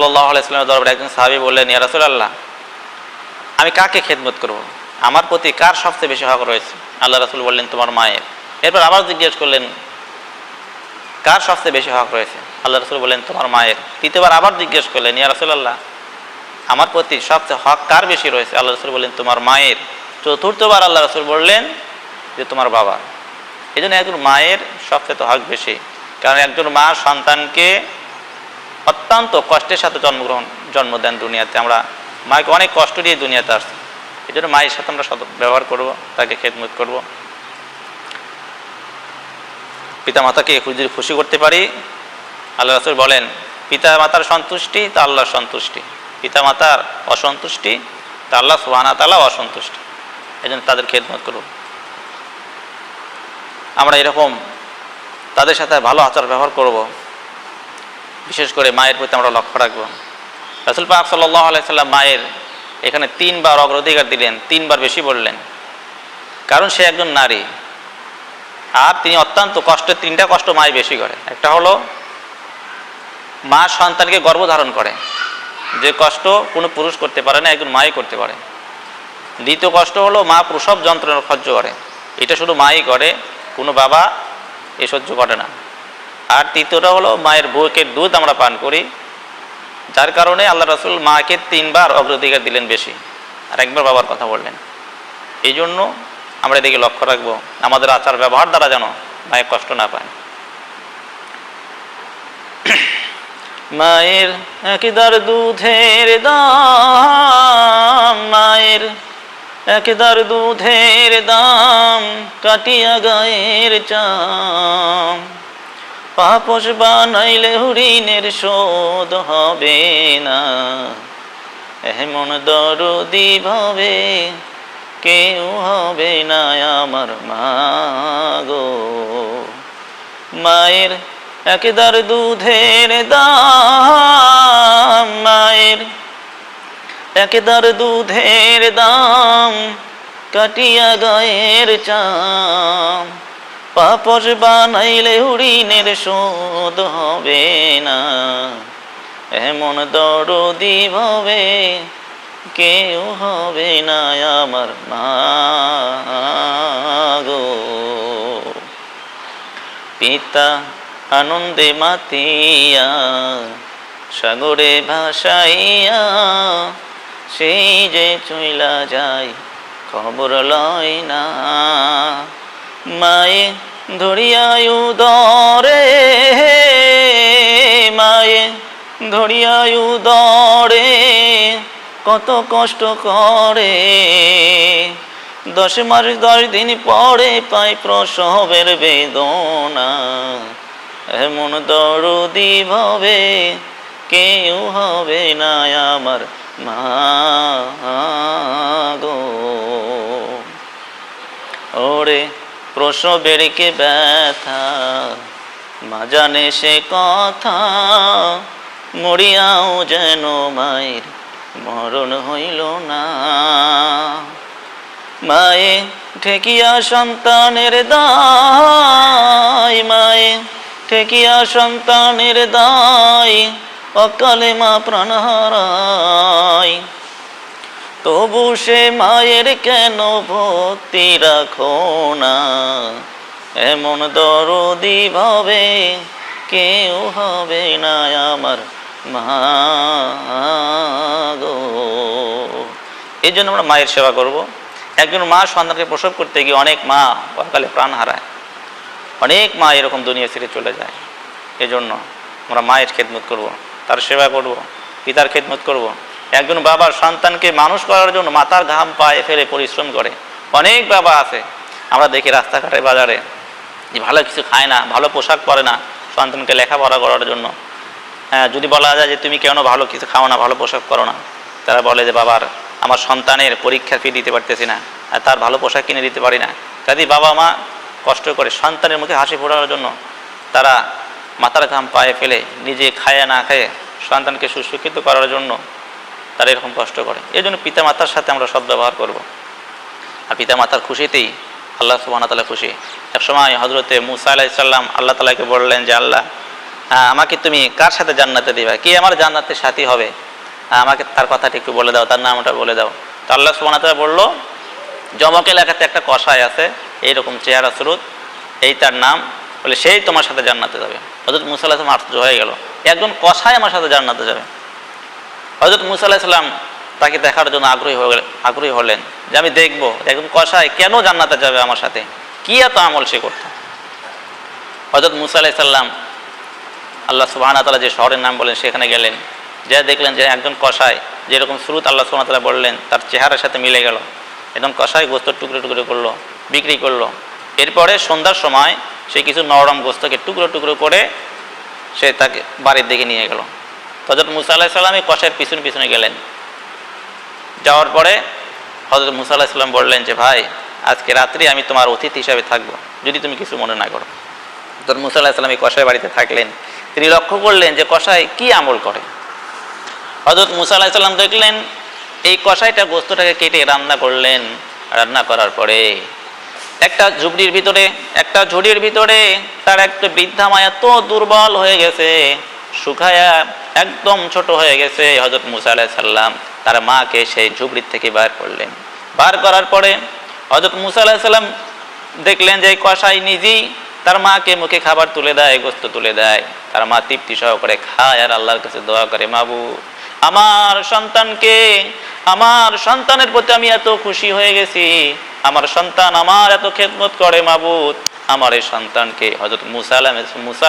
একজন সাহাবি বললেন, ইয়া রাসূলুল্লাহ, আমি কাকে খেদমত করব? আমার প্রতি কার সবচেয়ে বেশি হক রয়েছে? আল্লাহ রাসূল বললেন, তোমার মায়ের। এরপর আবার জিজ্ঞেস করলেন, কার সবচেয়ে বেশি হক রয়েছে? আল্লাহ রসুল বললেন, তোমার মায়ের। তৃতীয়বার আবার জিজ্ঞেস করলেন, ইয়া রাসূলুল্লাহ, আমার প্রতি সবচেয়ে হক কার বেশি রয়েছে? আল্লাহ রসুল বললেন, তোমার মায়ের। চতুর্থবার আল্লাহ রসুল বললেন যে, তোমার বাবা। এই জন্য একজন মায়ের সবচেয়ে তো হক বেশি। কারণ একজন মা সন্তানকে অত্যন্ত কষ্টের সাথে জন্মগ্রহণ, জন্ম দেন দুনিয়াতে। আমরা মাকে অনেক কষ্ট দিয়ে দুনিয়াতে আসছি। এই জন্য মায়ের সাথে আমরা ব্যবহার করব, তাকে খেদমত করব। পিতা মাতাকে যদি খুশি করতে পারি। আল্লাহ রাসুল বলেন পিতা মাতার সন্তুষ্টি তা আল্লাহর সন্তুষ্টি। পিতা মাতার অসন্তুষ্টি তা আল্লাহ সুবাহানা তালা অসন্তুষ্টি। এই জন্য তাদের খেদমত করব। আমরা এরকম তাদের সাথে ভালো আচার ব্যবহার করব। বিশেষ করে মায়ের প্রতি আমরা লক্ষ্য রাখব। রাসুল পাক আলাইসাল্লাম মায়ের এখানে তিনবার অগ্রাধিকার দিলেন, তিনবার বেশি বললেন। কারণ সে একজন নারী। আর তিনি অত্যন্ত কষ্টের তিনটা কষ্ট মায় বেশি করে। একটা হলো, মা সন্তানকে গর্ভধারণ করে। যে কষ্ট কোনো পুরুষ করতে পারে না, একজন মাই করতে পারে। দ্বিতীয় কষ্ট হলো, মা প্রসব যন্ত্রণা সহ্য করে। এটা শুধু মাই করে, কোনো বাবা এ সহ্য করে না। আর তৃতীয়টা হলো মায়ের বউকে দুধ আমরা পান করি। যার কারণে আল্লাহ রসুল মাকে তিনবার অগ্রাধিকার দিলেন বেশি। আর একবার বাবার কথা বললেন। এই জন্য আমরা এদিকে লক্ষ্য রাখব, আমাদের আচার ব্যবহার দ্বারা যেন মায়ের কষ্ট না পায়। মায়ের একদার দুধের দাম, মায়ের একদার দুধের দাম, কাটিয়া গায়ের চাম। পাপস বানাইলে হরিণের শোধ হবে না। এমন দরদি ভাবে কেউ হবে না আমার মা গো। মায়ের একদার দুধের দাম, মায়ের একদার দুধের দাম কাটিয়া গায়ের চাম। পাপস বানাইলে হরিণের শোধ হবে না। এমন দরদি ভাবে কেউ হবে না আমার মা গো। পিতা আনন্দে মাতিয়া, সাগরে ভাসাইয়া, সেই যে চইলা যায় খবর লয় না। মায়ে ধরিয়ায়ু দরে মায়ে ধরিয়ায়ু দরে, কত কষ্ট করে। দশ মাস দশ দিন পরে পাই প্রসবের বেদনা। এমন দরদি ভাবে কেউ হবে না আমার মা গো ওরে প্রসবের কে ব্যথা, মা জানে সে কথা, মরিয়াও যেন মায়ের মরণ হইল না। মায়ে ঠেকিয়া সন্তানের দায়, মায়ে ঠেকিয়া সন্তানের দায়, অকালে মা প্রাণ হারায় তবু সে মায়ের কেন ভক্তি রাখো না? এমন দরদি ভাবে কেউ হবে না আমার মা গো। এই জন্য আমরা মায়ের সেবা করব। একজন মা সন্তানকে প্রসব করতে গিয়ে অনেক মা অকালে প্রাণ হারায়। অনেক মা এরকম দুনিয়া ছেড়ে চলে যায়। এজন্য আমরা মায়ের খেদমত করব, তার সেবা করব, পিতার খেদমত করব। একজন বাবার সন্তানকে মানুষ করার জন্য মাথার ঘাম পায়ে ফেলে পরিশ্রম করে। অনেক বাবা আছে, আমরা দেখি রাস্তাঘাটে, বাজারে। যে ভালো কিছু খায় না, ভালো পোশাক পরে না সন্তানকে লেখাপড়া করার জন্য। হ্যাঁ যদি বলা যায় যে তুমি কেন ভালো কিছু খাও না, ভালো পোশাক করো না? তারা বলে যে, বাবার, আমার সন্তানের পরীক্ষা ফি দিতে পারতেছি না আর তার ভালো পোশাক কিনে দিতে পারি না। কাজে বাবা মা কষ্ট করে সন্তানের মুখে হাসি ফোটানোর জন্য তারা মাথার ঘাম পায়ে ফেলে নিজে খায় না খায় সন্তানকে সুশিক্ষিত করার জন্য তারা এরকম কষ্ট করে। এই জন্য পিতা মাতার সাথে আমরা সব ব্যবহার করব। আর পিতা মাতার খুশিতেই আল্লাহ সুবাহ তালা খুশি। একসময় হজরতে মুসা আলাহিসাল্লাম আল্লাহ তালাকে বললেন যে, আল্লাহ আমাকে তুমি কার সাথে জান্নাতে দিবা? কি আমার জান্নাতের সাথী হবে? আমাকে তার কথাটা একটু বলে দাও, তার নামটা বলে দাও। তো আল্লাহ সুবাহ তালা বলল, জমক এলাকাতে একটা কষায় আছে, এইরকম চেহারা স্রোত, এই তার নাম, বলে সেই তোমার সাথে জান্নাতে যাবে। হজরত মুসা আলাহিসাম আশ্চর্য হয়ে গেল। একজন কষায় আমার সাথে জান্নাতে যাবে? হজরত মুসা আলাহিসাল্লাম তাকে দেখার জন্য আগ্রহী হয়ে আগ্রহী হলেন যে আমি দেখব একজন কষায় কেন জান্নাতে যাবে আমার সাথে? কি এত আমল সে করত? হজরত মুসা আলাহিসাল্লাম আল্লাহ সুবাহ তালা যে শহরের নাম বলেন সেখানে গেলেন। যা দেখলেন যে একজন কষায়, যেরকম শ্রুত আল্লাহ সুবাহ তালা বললেন, তার চেহারার সাথে মিলে গেল। একদম কষায় গোস্ত টুকরো টুকরো করল, বিক্রি করল। এরপরে সন্ধ্যার সময় সে কিছু নরম গোস্তকে টুকরো টুকরো করে সে তাকে বাড়ির দিকে নিয়ে গেল। হজরত মুসা আল্লাহ সাল্লাম এই কষায়ের পিছনে পিছনে গেলেন। যাওয়ার পরে হজরত মুসা আল্লাহ সাল্লাম বললেন যে, ভাই, আজকে রাত্রি আমি তোমার অতিথি হিসাবে থাকব, যদি তুমি কিছু মনে না করো। তোর মুসা আল্লাহ সাল্লাম এই কষায় বাড়িতে থাকলেন। তিনি লক্ষ্য করলেন যে কষায় কি আমল করে। হজরত মুসা আল্লাহ সাল্লাম দেখলেন এই কষাইটা গোস্তটাকে কেটে রান্না করলেন। রান্না করার পরে একটা ঝুপড়ির ভিতরে, একটা ঝুড়ির ভিতরে তার একটা বৃদ্ধা মায়া এত দুর্বল হয়ে গেছে। শুকায়া একদম ছোট হয়ে গেছে হজরত মুসা আলাহ সাল্লাম তার মাকে সেই ঝুপড়ির থেকে বার করলেন। বার করার পরে হজরত মুসা আলাহ সাল্লাম দেখলেন যে কষাই নিজেই তার মাকে মুখে খাবার তুলে দেয়, গোস্ত তুলে দেয়। তার মা তৃপ্তি সহকারে খায় আর আল্লাহর কাছে দোয়া করে, মাবু, আমার সন্তানকে, আমার সন্তানের প্রতি আমি এত খুশি হয়ে গেছি। আমার সন্তান আমার এত খেদমত করে মাবুদ আমার এই সন্তানকে হজরত মুসা আলাম মুসা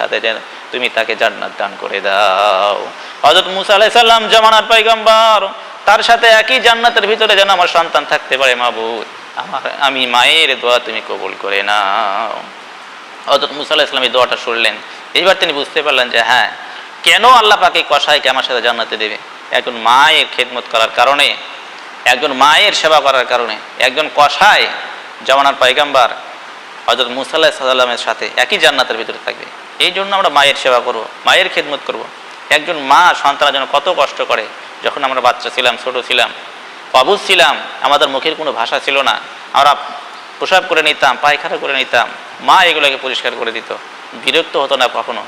সাথে যেন তুমি তাকে জান্নাত দান করে দাও। হজরত মুসা আলাহিসাল্লাম জামানার পাইগাম্বার তার সাথে একই জান্নাতের ভিতরে যেন আমার সন্তান থাকতে পারে, মাবুদ, আমার, আমি মায়ের দোয়া তুমি কবুল করে নাও। হজরত মুসা আলাহ ইসলাম এই দোয়াটা শুনলেন। এইবার তিনি বুঝতে পারলেন যে হ্যাঁ কেন আল্লাহ পাকে কষাইকে আমার সাথে জান্নাতে দেবে? একজন মায়ের খেদমত করার কারণে, একজন মায়ের সেবা করার কারণে, একজন কষাই জামানার পাইগাম্বার হজরত মুসাল্লাহ সাল্লামের সাথে একই জান্নাতের ভিতরে থাকবে। এই জন্য আমরা মায়ের সেবা করব, মায়ের খেদমত করব। একজন মা সন্তানের জন্য কত কষ্ট করে, যখন আমরা বাচ্চা ছিলাম, ছোট ছিলাম, অবুজ ছিলাম, আমাদের মুখের কোনো ভাষা ছিল না, আমরা প্রসাব করে নিতাম, পায়খানা করে নিতাম, মা এগুলোকে পরিষ্কার করে দিত। বিরক্ত হতো না কখনো।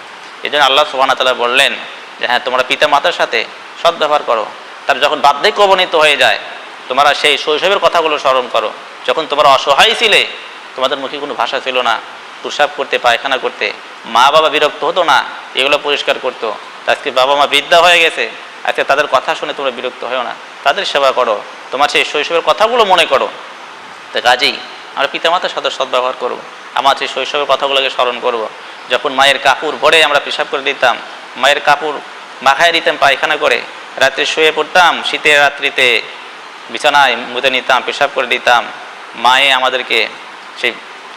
এই জন্য আল্লাহ সুবাহ তালা বললেন যে হ্যাঁ তোমরা পিতা মাতার সাথে সদ্ব্যবহার করো। তার যখন বার্ধক্য অবনীত হয়ে যায়, তোমরা সেই শৈশবের কথাগুলো স্মরণ করো। যখন তোমরা অসহায় ছিলে তোমাদের মুখে কোনো ভাষা ছিল না, প্রসাব করতে, পায়খানা করতে, মা বাবা বিরক্ত হতো না, এগুলো পরিষ্কার করতো। আজকে বাবা মা বৃদ্ধা হয়ে গেছে, আজকে তাদের কথা শুনে তোমরা বিরক্ত হও না। তাদের সেবা করো, তোমার সেই শৈশবের কথাগুলো মনে করো। তো কাজেই আমরা পিতামাতার সাথে সদ্ব্যবহার করব, আমার সেই শৈশবের কথাগুলোকে স্মরণ করব। যখন মায়ের কাপড় ভরে আমরা পেশাব করে দিতাম, মায়ের কাপড় মাখায় দিতাম, পায়খানা করে, রাত্রে শুয়ে পড়তাম, শীতের রাত্রিতে বিছানায় মুতে নিতাম, পেশাব করে দিতাম, মায়ে আমাদেরকে সেই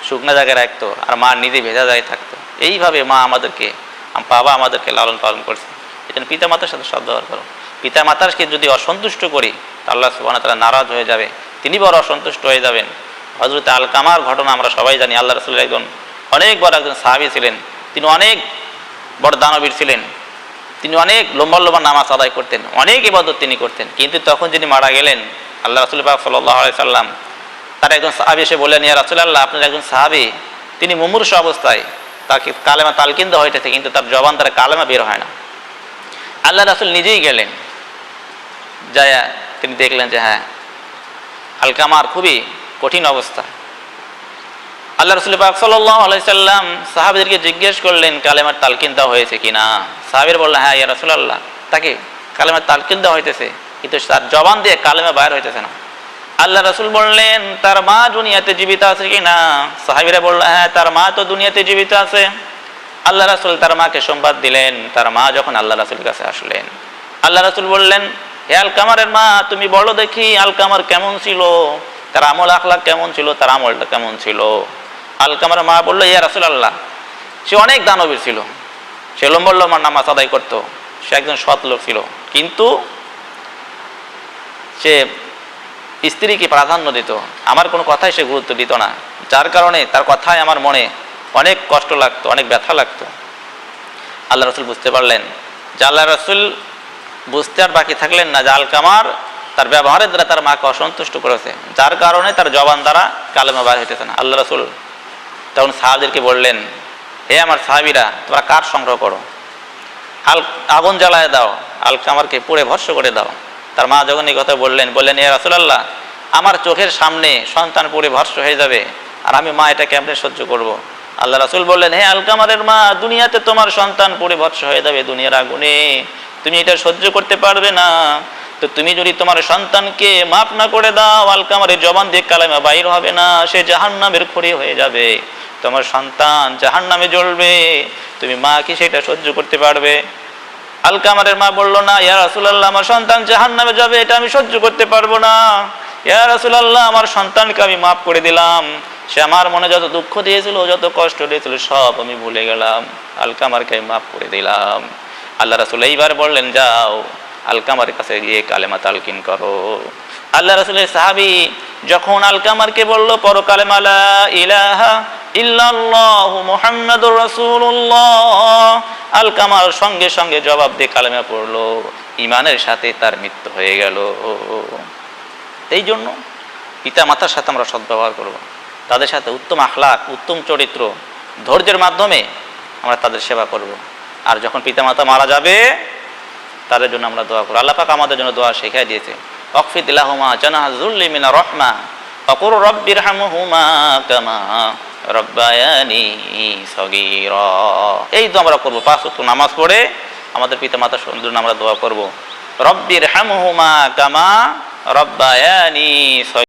শুকনো জায়গায় রাখতো আর মা নিজে ভেজা জায়গায় থাকতো। এইভাবে মা আমাদেরকে, আম- বাবা আমাদেরকে লালন পালন করছে। এই পিতা মাতার সাথে সদ্ব্যবহার করো। পিতা মাতারকে যদি অসন্তুষ্ট করি আল্লাহ সুবাহ তারা নারাজ হয়ে যাবে। তিনি বড় অসন্তুষ্ট হয়ে যাবেন। হজরত আল কামার ঘটনা আমরা সবাই জানি, আল্লাহ রসুলের একজন অনেক বড় একজন সাহাবি ছিলেন। তিনি অনেক বড় দানবীর ছিলেন। তিনি অনেক লম্বা লম্বা নামাজ আদায় করতেন, অনেক ইবাদত তিনি করতেন। কিন্তু তখন যিনি মারা গেলেন, আল্লাহ রসুল পাক সাল্লাহ সাল্লাম তার একজন সাহাবি এসে বললেন, ইয়া রাসুলাল্লাহ, আপনার একজন সাহাবি, তিনি মুমূর্ষ অবস্থায়, তাকে কালেমা তালকিন দেওয়া হইতেছে, কিন্তু তার জবান তার কালেমা বের হয় না। আল্লাহ রাসুল নিজেই গেলেন যায় তিনি দেখলেন যে হ্যাঁ আলকামার খুবই কঠিন অবস্থা। আল্লাহ রসুল পাক আলাইসাল্লাম সাহাবিদেরকে জিজ্ঞেস করলেন, কালেমার তালকিন দেওয়া হয়েছে কিনা সাহাবির বললেন হ্যাঁ ইয়া রসুল্লাহ তাকে কালেমার তালকিন দেওয়া হইতেছে, কিন্তু তার জবান দিয়ে কালেমা বাইর হইতেছে না। আল্লাহ রসুল বললেন, তার মা দুনিয়াতে জীবিত আছে কিনা? সাহাবিরা বলল হ্যাঁ তার মা তো দুনিয়াতে জীবিত আছে। আল্লাহ রাসুল তার মাকে সংবাদ দিলেন, তার মা যখন আল্লাহ রাসুল কাছে আসলেন, আল্লাহ রাসুল বললেন, হে আলকামারের মা, তুমি বলো দেখি আলকামার কেমন ছিল? তার আমল আখলাক কেমন ছিল? তার আমলটা কেমন ছিল? আলকামার মা বলল, ইয়া রাসুল আল্লাহ সে অনেক দানবীর ছিল। সে লম্বর লম্বার নামাজ আদায় করতো। সে একজন সৎ লোক ছিল। কিন্তু সে স্ত্রীকে প্রাধান্য দিত। আমার কোনো কথাই সে গুরুত্ব দিত না। যার কারণে তার কথায় আমার মনে অনেক কষ্ট লাগতো, অনেক ব্যথা লাগতো। আল্লাহ রসুল বুঝতে পারলেন যে আল্লাহ রসুল বুঝতে আর বাকি থাকলেন না যে আলকামার তার ব্যবহারের দ্বারা তার মাকে অসন্তুষ্ট করেছে। যার কারণে তার জবান দ্বারা কালেমা বার হইতেছে না। আল্লাহ রসুল তখন সাহাদেরকে বললেন, হে আমার সাহাবিরা, তোমরা কাঠ সংগ্রহ করো? আল, আগুন জ্বালায় দাও আলকামারকে পুড়ে ভস্য করে দাও। তার মা যখন এই কথা বললেন বললেন এ রাসুলাল্লাহ, আমার চোখের সামনে সন্তান ভস্য হয়ে যাবে আর আমি মা এটা কেমনে সহ্য করব। আল্লাহ রাসুল বললেন, হে আলকামারের মা, দুনিয়াতে তোমার সন্তান ভস্য হয়ে যাবে দুনিয়ার আগুনে। তুমি এটা সহ্য করতে পারবে না। তো তুমি যদি তোমার সন্তানকে মাফ না করে দাও আলকামারের জবান দিয়ে কালামা বাইর হবে না, সে জাহান নামের খড়ি হয়ে যাবে। তোমার সন্তান জাহান নামে জ্বলবে। তুমি মা কি সেটা সহ্য করতে পারবে? আলকামারের মা বলল, না, ইয়া রাসুলাল্লাহ, আমার সন্তান জাহান নামে যাবে, এটা আমি সহ্য করতে পারব না। ইয়া রাসুলাল্লাহ, আমার সন্তানকে আমি মাফ করে দিলাম। সে আমার মনে যত দুঃখ দিয়েছিল যত কষ্ট দিয়েছিল, সব আমি ভুলে গেলাম। আলকামারকে আমি মাফ করে দিলাম। আল্লাহ রাসুল এইবার বললেন, যাও আলকামার কাছে গিয়ে কালেমা তালকিন করো। আল্লাহ রাসুলের সাহাবি যখন আলকামারকে বলল পর কালেমালা ইলাহা ইল্লাল্লাহু মুহাম্মাদুর রাসূলুল্লাহ। আলকামার সঙ্গে সঙ্গে জবাব দিয়ে কালেমা পড়ল। ইমানের সাথে তার মৃত্যু হয়ে গেল। এই জন্য পিতা মাতার সাথে আমরা সদ্ব্যবহার করব। তাদের সাথে উত্তম আখলাক, উত্তম চরিত্র, ধৈর্যের মাধ্যমে আমরা তাদের সেবা করব। আর যখন পিতা মাতা মারা যাবে, তাদের জন্য আমরা দোয়া করব। আল্লাহ পাক আমাদের জন্য দোয়া শেখাই দিয়েছে। অকফিদ লাহুমা জানাহুল্লি মিনা রহমা। অকুর রব্বির হামহুমা কামা এই তো আমরা করব, পাঁচ ওয়াক্ত নামাজ পড়ে আমাদের পিতা মাতা সুন্দর আমরা দোয়া করব। রব্বির হামহুমা কামা রব্বায়ানি